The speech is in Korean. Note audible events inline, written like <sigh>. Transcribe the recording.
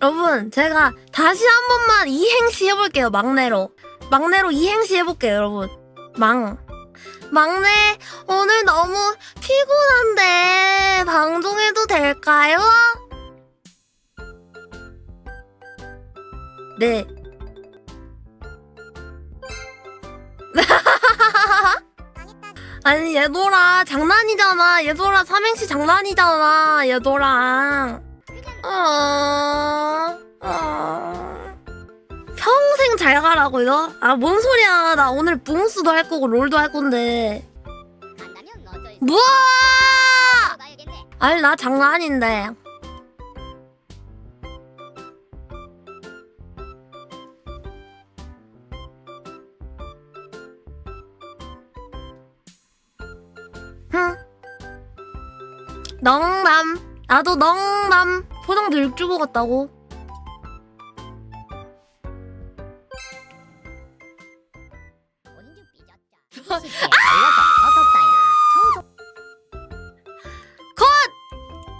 여러분 제가 다시 한 번만 이행시 해볼게요 막내로. 막내로 이행시 해볼게요 여러분. 망 막내 오늘 너무 피곤한데 방송해도 될까요? 네. <laughs> 아니 얘들아 장난이잖아. 얘들아 삼행시 장난이잖아 얘들아. 어... 어... 잘 가라고요? 아 뭔 소리야. 나 오늘 붕스도 할 거고 롤도 할 건데. 가야겠네. 아니 나 장난 아닌데. 흥 농담 나도 농담 포장도 일주고 갔다고 啊